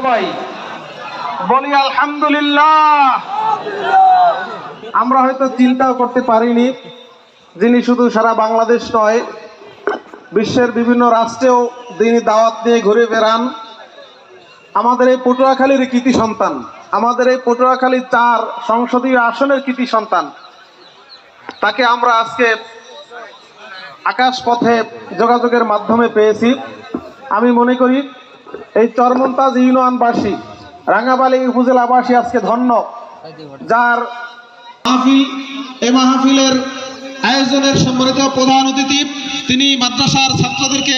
সবাই। বলি আলহামদুলিল্লাহ। আমরা হয়তো চিন্তাও করতে পারিনি, যিনি শুধু সারা বাংলাদেশ নয়, বিশ্বের বিভিন্ন রাষ্ট্রেও তিনি দাওয়াত নিয়ে ঘুরে বেড়ান। আমাদের এই পটুয়াখালীর কৃতি সন্তান, আমাদের এই পটুয়াখালী চার সংসদীয় আসনের কৃতি সন্তান, তাকে আমরা আজকে আকাশ পথে যোগাযোগের মাধ্যমে পেয়েছি। আমি মনে করি এই চরমন্তাজ ইউনিয়নবাসী রাঙ্গাবালী উপজেলাবাসী আজকে ধন্য, যার মাহফিল এ মাহফিলের আয়োজনের সম্মানিত প্রধান অতিথি, তিনি মাদ্রাসার ছাত্রদেরকে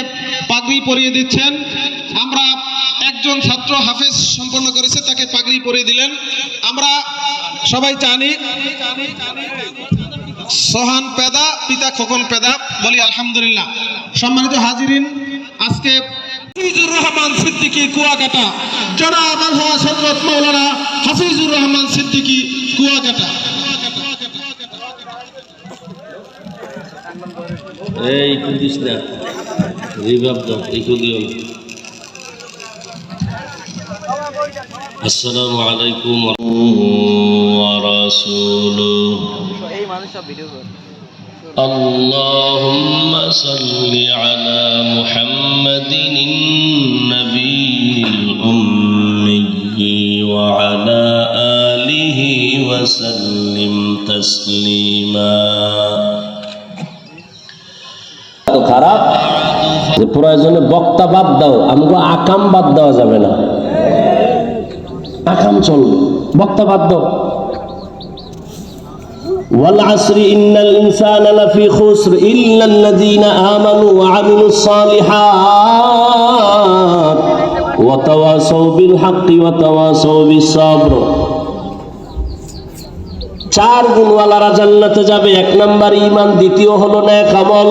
পাগড়ি পরিয়ে দিচ্ছেন। আমরা একজন ছাত্র হাফেজ সম্পন্ন করেছে, তাকে পাগড়ি পরিয়ে দিলেন। আমরা সবাই জানি, সোহান পেদা, পিতা খোকন পেদা, বলি আলহামদুলিল্লাহ। সম্মানিত হাজিরিন, আজকে হাফিজুর রহমান সিদ্দিকী কুয়াকাটা। জনাব আলহাজ হযরত মাওলানা হাফিজুর রহমান সিদ্দিকী কুয়াকাটা। এই কুদিস না রিভাব দাও আসসালামু আলাইকুম এই মানুষ সব ভিডিও করে اللهم صل على محمد النبي الأمي وعلى آله وسلم تسليما এত খারাপ যে প্রয়োজনে বক্তা বাদ দাও আমাকে আকাম বাদ দেওয়া যাবে না আকাম চলবে বক্তা বাদ দাও والعصر إن الإنسان لفي خسر إلا الذين آمنوا وعملوا الصالحات وتواصوا بالحق وتواصوا بالصبر চার গুণওয়ালারা জান্নাতে যাবে এক নাম্বার ইমান দ্বিতীয় হলো ন্যাক আমল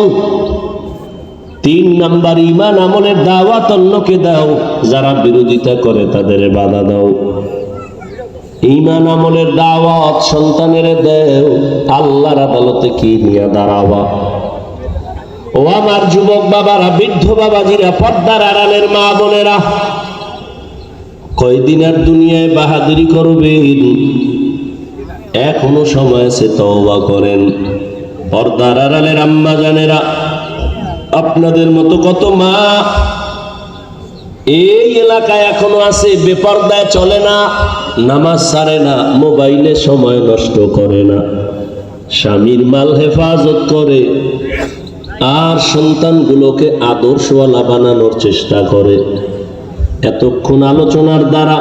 তিন নাম্বার ইমান আমলের দাওয়াত অন্যকে দাও যারা বিরোধিতা করে তাদের বাধা দাও ইমান আমলের দাওয়াত সন্তানের দেও, আল্লাহর আদালতে কি নিয়ে দাঁড়াওয়া ও আমার যুবক বাবারা, বৃদ্ধ বাবাজিরা, পর্দার আড়ালের মা বোনেরা কয়দিন আর দুনিয়ায় বাহাদুরি করবেন? এখনও সময় সে তওবা করেন। পর্দার আড়ালের আম্মা জানেরা আপনাদের মতো কত মা এই এলাকায় এখনও আছে, বেপর্দায় চলে না, নামাজ সারে না, মোবাইলে সময় নষ্ট করে না। স্বামীর মাল হেফাজত করে, আর সন্তানগুলোকে আদর্শওয়ালা বানানোর চেষ্টা করে। এতক্ষণ আলোচনার দ্বারা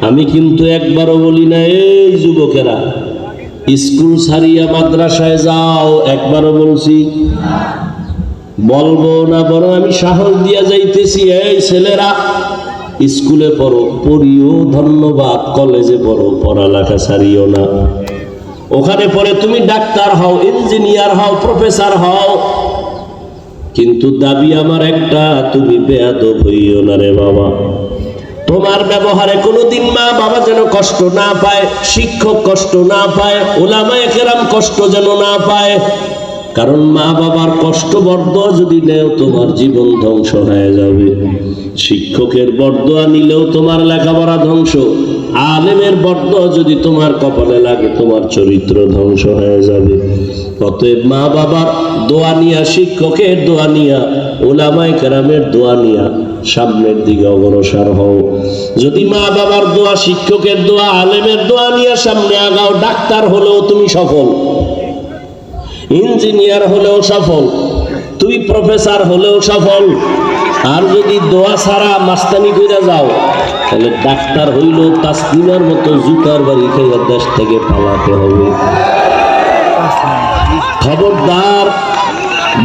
আমি কিন্তু একবারও বলি না, এই যুবকেরা, স্কুল ছাড়িয়া মাদ্রাসায় যাও। একবারও বলছি বলব না বরং আমি সাহস দিয়া যাইতেছি। এই ছেলেরা, স্কুলে পড়ো, পড়িও ধন্যবাদ, কলেজে পড়ো, পড়ালেখা ছাড়িও না। ওখানে পরে তুমি ডাক্তার হও, ইঞ্জিনিয়ার হও, প্রফেসর হও। কিন্তু দাবি আমার একটা, তুমি বেয়াদব হইও না রে বাবা। তোমার ব্যবহারে কোনোদিন মা বাবা যেন কষ্ট না পায়, শিক্ষক কষ্ট না পায়, ওলামায়ে কেরাম কষ্ট যেন না পায়। কারণ মা বাবার কষ্ট বরদোয়া যদি নেও, তোমার জীবন ধ্বংস হয়ে যাবে। শিক্ষকের বরদোয়া নিলেও তোমার লেখাপড়া ধ্বংস। আলেমের বরদোয়া যদি তোমার কপালে লাগে, তোমার চরিত্র ধ্বংস হয়ে যাবে। অতএব মা বাবার দোয়া নিয়া, শিক্ষকের দোয়া নিয়া, ওলামায় কেরামের দোয়া নিয়া সামনের দিকে অগ্রসর হও। যদি মা বাবার দোয়া, শিক্ষকের দোয়া, আলেমের দোয়া নিয়ে সামনে আগাও, ডাক্তার হলেও তুমি সফল। ইঞ্জিনিয়ার হলেও সফল, তুই প্রফেসর হলেও সফল, আর যদি দোয়া ছাড়া মাস্তানি করে যাও, তাহলে ডাক্তার হইলেও তাসলিমার মতো জুতার বাড়ি খেয়ে দেশ থেকে পালাতে হবে। খবরদার,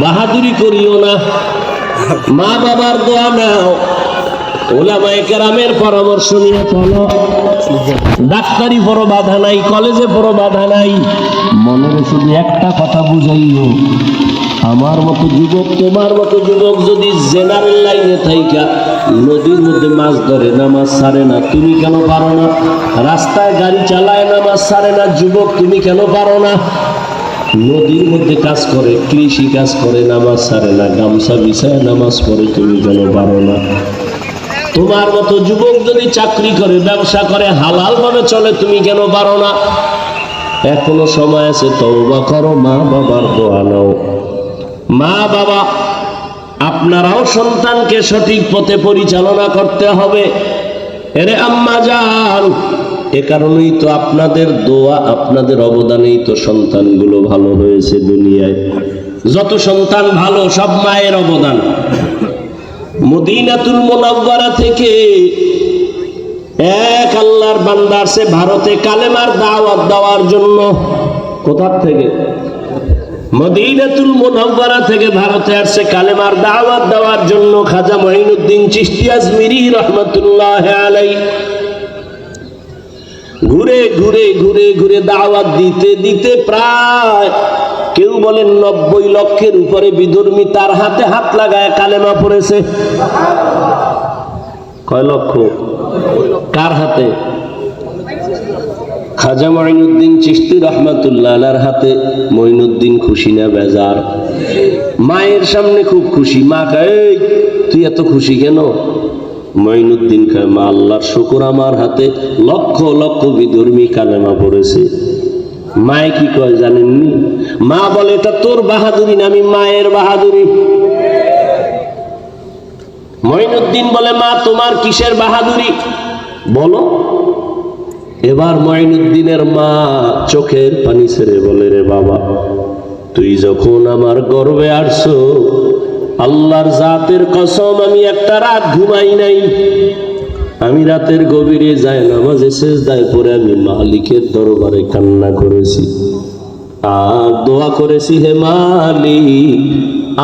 বাহাদুরি করিও না। মা বাবার দোয়া নাও, ওলামায়ে কেরামের পরামর্শ নিয়ে চলো। ডাক্তারি বড় বাধা নাই, কলেজে বড় বাধা নাই। মনের শুধু একটা কথা বুঝাইও, আমার মতো যুবক, তোমার মতো যুবক যদি জেনারেল লাইনে থাইকা, নদীর মধ্যে মাছ ধরে, নামাজ সারে না, তুমি কেন পারো না? রাস্তায় গাড়ি চালায়, নামাজ সারে না, যুবক, তুমি কেন পারো না? নদীর মধ্যে কাজ করে, কৃষি কাজ করে, নামাজ সারে না, গামছা বিছায় নামাজ পড়ে, তুমি কেন পারো না? তোমার মতো যুবক যদি চাকরি করে, ব্যবসা করে হালাল ভাবে চলে, তুমি কেন পারো না? এখনও সময় আছে, তওবা করো, মা বাবার দোয়া নাও। মা বাবা, আপনারাও সন্তানকে সঠিক পথে পরিচালনা করতে হবে। এরে আম্মা যান এ কারণেই তো আপনাদের দোয়া, আপনাদের অবদানেই তো সন্তানগুলো ভালো হয়েছে দুনিয়ায়। যত সন্তান ভালো, সব মায়ের অবদান। মদিনাতুল মোনাব্বারা থেকে এক আল্লাহর বান্দা আসে ভারতে কালেমার দাওয়াত দেওয়ার জন্য। কোথার থেকে? মদিনাতুল মুনাওয়ারা থেকে ভারতে আসছে কালেমার দাওয়াত দেওয়ার জন্য খাজা মঈনুদ্দিন চিশতি আজমিরি রহমাতুল্লাহ আলাই ঘুরে ঘুরে ঘুরে ঘুরে দাওয়াত দিতে দিতে প্রায় কেউ বলেন নব্বই লক্ষের উপরে বিধর্মী তার হাতে হাত লাগায়, কালেমা পড়েছে। কয় লক্ষ? কার হাতে? খাজা মঈনুদ্দিন চিশতি রহমাতুল্লাহ হাতে। মঈনুদ্দিন খুশি না বেজার? মায়ের সামনে খুব খুশি। মা কয় তুই এত খুশি কেন? মঈনুদ্দিন কয়, মা, আল্লাহর শুকুর আমার হাতে লক্ষ লক্ষ বিধর্মী কালেমা পড়েছে। মায়ে কি কয় জানেননি? মা বলে, এটা তোর বাহাদুরি না, আমি মায়ের বাহাদুরি। মঈনুদ্দিন বলে, মা, তোমার কিসের বাহাদুরি? বলো। এবার মঈনুদ্দিনের মা চোখের পানি ছেড়ে বলে, রে বাবা, তুই যখন আমার গর্বে আসছো, আল্লাহর জাতের কসম, আমি একটা রাত ঘুমাই নাই। আমি রাতের গভীরে যাই নামাজে শেষ দায় পরে আমি মালিকের দরবারে কান্না করেছি। আর দোয়া করেছি, হে মালি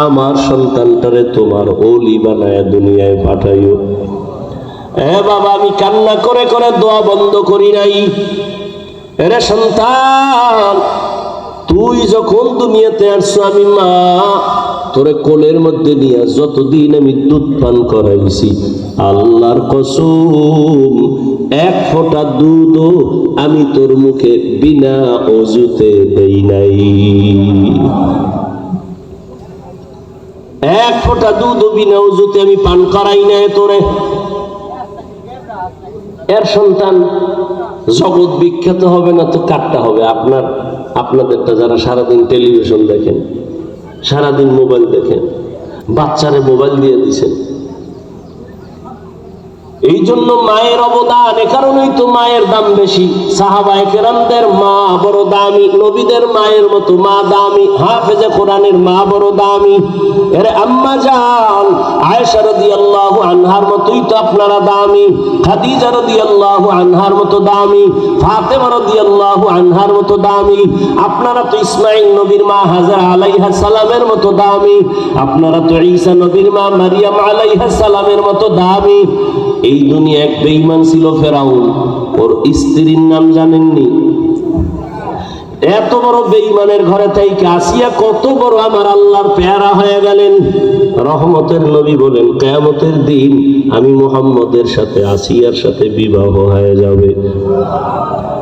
আমার সন্তানটারে তোমার ওলি বানায় দুনিয়ায় পাঠাইও। এ বাবা, আমি কান্না করে করে দোয়া বন্ধ করি নাই। এরে সন্তান, তুই যখন দুনিয়াতে আসছো, আমি মা, তোরে কোলের মধ্যে নিয়ে যতদিন আমি দুধ পান করাইছি, আল্লাহর কসম এক ফোঁটা দুধও আমি তোর মুখে বিনা অজুতে দেই নাই। এক ফোঁটা দুধও বিনা অজুতে আমি পান করাই নাই তোরে। এর সন্তান জগৎ বিখ্যাত হবে না তো কাটটা হবে? আপনার, আপনাদেরটা যারা সারাদিন টেলিভিশন দেখেন, সারাদিন মোবাইল দেখেন, বাচ্চারে মোবাইল দিয়ে দিছেন। এই জন্য মায়ের অবদান, এ কারণেই তো মায়ের দাম বেশি। সাহাবায়ে কেরামদের মা বড় দামি, নবীদের মায়ের মতো মা দামি, হাফেজে কোরআনের মা বড় দামি। এর আম্মা জান, আয়েশা আনহার মতোই তো আপনারা দামি, খাদিজা আনহার মতো দামি, ফাতেমা আনহার মতো দামি। আপনারা তো ইসমাঈল নবীর মা হাজার আলাইহা সালামের মতো দামি। আপনারা তো ঈসা নবীর মা মারিয়াম আলাইহা সালামের মতো দামি। এই দুনিয়া এক বেঈমান ছিল ফেরাউন। ওর স্ত্রীর নাম জানেননি। এত বড় বেঈমানের ঘরে থেকে আসিয়া কত বড় আমার আল্লাহর পেয়ারা হয়ে গেলেন। রহমতের নবী বলেন, কেয়ামতের দিন আমি মোহাম্মদের সাথে, আসিয়ার সাথে বিবাহ হয়ে যাবে।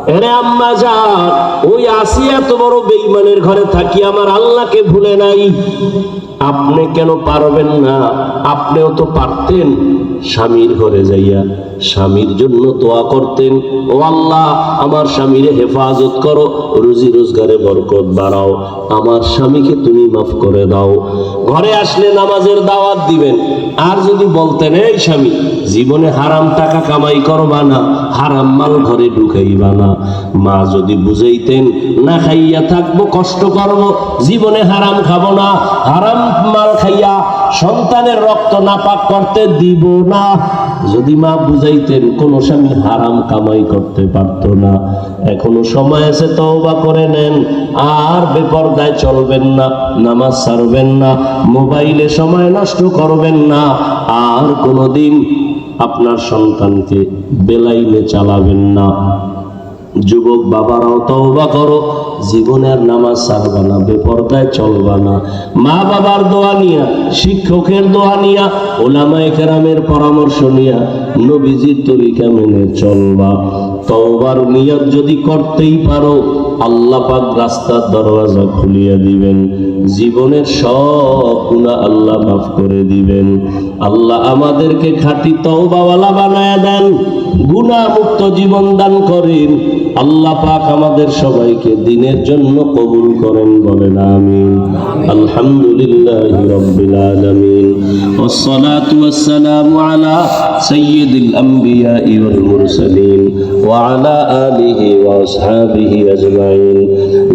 এরে আম্মা যান ওই আসিয়া এত বড় বেঈমানের ঘরে থাকি আমার আল্লাহকে ভুলে নাই। আপনি কেন পারবেন না? আপনিও তো পারতেন। স্বামীর ঘরে যাইয়া স্বামীর জন্য দোয়া করতেন, ও আল্লাহ, আমার স্বামীরে হেফাজত করো, রুজি রোজগারে বরকত বাড়াও, আমার স্বামীকে তুমি মাফ করে দাও। ঘরে আসলে নামাজের দাওয়াত দিবেন। আর যদি বলতেন, এই স্বামী, জীবনে হারাম টাকা কামাই করবা না, হারাম মাল ঘরে ঢুকাইবা না। মা যদি বুঝাইতেন, না খাইয়া থাকব, কষ্ট করব, জীবনে হারাম খাব না, হারাম মাল খাইয়া সন্তানের রক্ত নাপাক করতে দিব না। যদি মা বুঝাইতেন, কোন স্বামী হারাম কামাই করতে পারতো না। এখনও সময় আছে, তওবা করে নেন। আর বেপরদায় চলবেন না, নামাজ ছাড়বেন না, মোবাইলে সময় নষ্ট করবেন না। আর কোনোদিন আপনার সন্তানকে বেলাইলে চালাবেন না। যুবক বাবারাও তওবা করো, জীবনের নামাজ ছাড়বা না, বেপরদায় চলবা না। মা বাবার দোয়া নিয়া, শিক্ষকের দোয়া নিয়া, ওলামায় কেরামের পরামর্শ নিয়া নবীজির তরিকা মেনে চলবা। তওবার নিয়ত যদি করতেই পারো আল্লাহ পাক রাস্তার দরওয়াজা খুলিয়া দিবেন জীবনের সব গুণা আল্লাহ মাফ করে দিবেন আল্লাহ আমাদেরকে খাঁটি তওবাওয়ালা বানায় দেন গুণা মুক্ত জীবন দান করেন আল্লাহ পাক আমাদের সবাইকে দিনের জন্য কবুল করেন বলেন আমিন আলহামদুলিল্লাহ রব্বিল আলামিন والصلاة والسلام على سيد الأنبياء والمرسلين وعلى آله وأصحابه أجمعين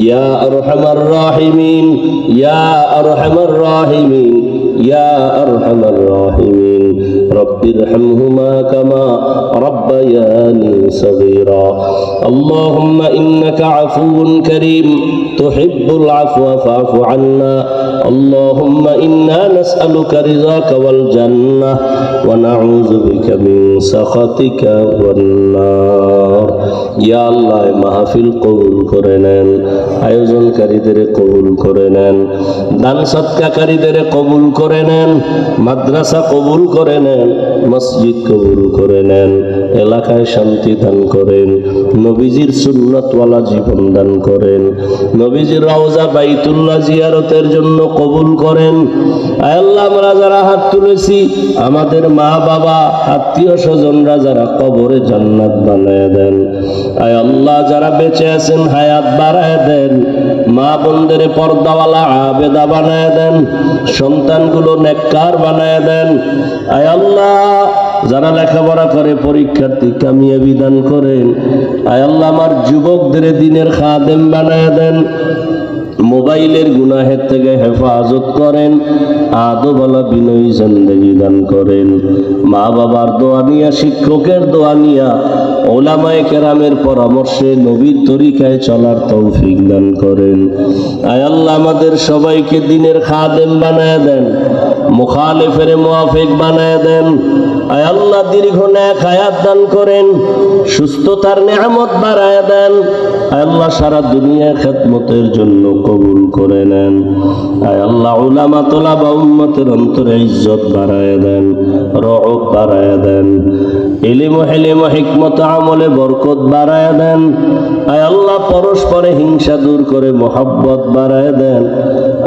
يا أرحم الراحمين يا أرحم الراحمين. يا أرحم الراحمين رب ارحمهما كما ربياني صغيرا اللهم إنك عفو كريم تحب العفو فاعف عنا اللهم إنا نسألك رضاك والجنة ونعوذ بك من سخطك والنار يا الله মাহফিল কবুল করে নেন আয়োজনকারীদের কবুল করে নেন দান সৎকাকারীদের কবুল করে নেন, মাদ্রাসা কবুল করে নেন, মসজিদ কবুল করে নেন, এলাকায় শান্তি দান করেন, নবীজির সুন্নতওয়ালা জীবন দান করেন, নবীজির রওজা বাইতুল্লাহ জিয়ারতের জন্য কবুল করেন। আল্লাহ, আমরা যারা হাত তুলেছি, আমাদের মা বাবা, আত্মীয় স্বজনরা যারা কবরে জান্নাত বানায় দেন। আয় আল্লাহ, যারা বেঁচে আছেন, হায়াত বাড়ায় দেন, মা বোনদের পর্দাওয়ালা আবেদা বানায় দেন সন্তানগুলো নেককার বানায় দেন। আয় আল্লাহ, যারা লেখাপড়া করে পরীক্ষার্থী কামিয়াবি দান করেন। আয় আল্লাহ, আমার যুবকদের দিনের খাদেম বানায় দেন। মোবাইলের গুনাহের থেকে হেফাজত করেন আদোবালা বিনয়ী জিন্দগি দান করেন। মা বাবার দোয়া নিয়া, শিক্ষকের দোয়া নিয়া, ওলামায়ে কেরামের পরামর্শে নবীর তরিকায় চলার তৌফিক দান করেন। আয় আল্লাহ, আমাদের সবাইকে দিনের খাদেম বানায় দেন, মুখালেফের মুআফিক বানায় দেন আয় আল্লাহ দীর্ঘ ন্যাক আয়াত দান করেন, সুস্থতার নিয়ামত বাড়ায় দেন। আয় আল্লাহ সারা দুনিয়া খেদমতের জন্য কবুল করে নেন। আয় আল্লাহ উলামা তোলা বা উম্মতের অন্তরে ইজ্জত বাড়ায় দেন, রব বাড়ায় দেন। এলিম হেলিম হিকমত আমলে বরকত বাড়ায় দেন। আয় আল্লাহ পরস্পরে হিংসা দূর করে মোহাব্বত বাড়ায় দেন।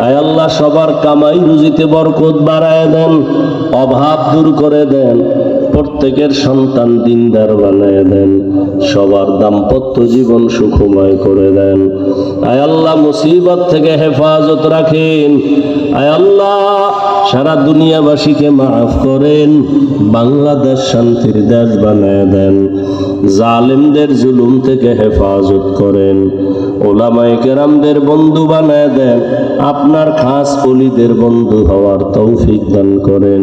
আয় আল্লাহ সবার কামাই রুজিতে বরকত বাড়ায় দেন, অভাব দূর করে দেন। প্রত্যেকের সন্তান দিনদার বানায় দেন, সবার দাম্পত্য জীবন সুখময় করে দেন। আয় আল্লাহ মুসিবত থেকে হেফাজত রাখেন। আয় আল্লাহ সারা দুনিয়াবাসীকে মাফ করেন, বাংলাদেশ শান্তির দেশ বানায় দেন। জালেমদের জুলুম থেকে হেফাজত করেন। ওলামায়ে কেরামদের বন্ধু বানায় দেন। আপনার খাস অলিদের বন্ধু হওয়ার তৌফিক দান করেন।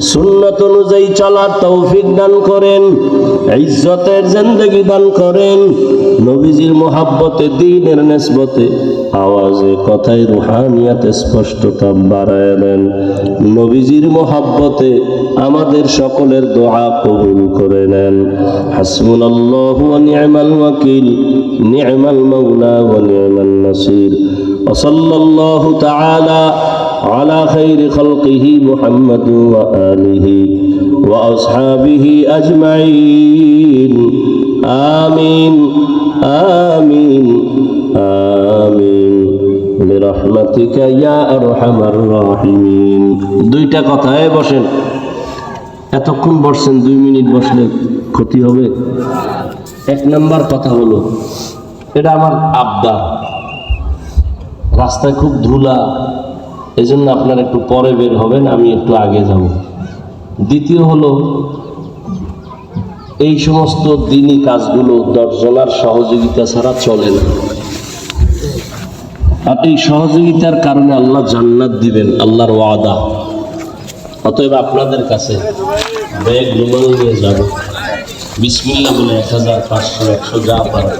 সুন্নত অনুযায়ী চলার তৌফিক দান করেন। ইজ্জতের জেন্দেগি দান করেন। নবীজির মোহাব্বতে, দিনের নেসবতে আওয়াজে কথায় রুহানিয়াতে স্পষ্টতা বাড়ায় দেন নবীজির মোহাব্বতে আমাদের সকলের দোয়া কবুল করে নেন হাসবুনাল্লাহু ওয়া নি'মাল ওয়াকিল নি'মাল মাওলা ওয়া নি'মান নাসির وصلى الله تعالى على خير خلقه محمد وآله وأصحابه أجمعين آمين آمين برحمتك يا أرحم الراحمين দুইটা কথায় বসেন এতক্ষণ বসছেন দুই মিনিট বসলে ক্ষতি হবে এক নাম্বার কথা হলো এটা আমার আবদার রাস্তায় খুব ধুলা এই জন্য আপনার একটু পরে বের হবেন আমি একটু আগে যাব দ্বিতীয় হলো এই সমস্ত দিনই কাজগুলো দশজনার সহযোগিতা ছাড়া চলে না আর এই সহযোগিতার কারণে আল্লাহ জান্নাত দিবেন, আল্লাহর ওয়াদা। অতএব আপনাদের কাছে ব্যাগ রুমাল নিয়ে যাব। বিসমিল্লা বলে এক হাজার পাঁচশো, একশো যা পারে।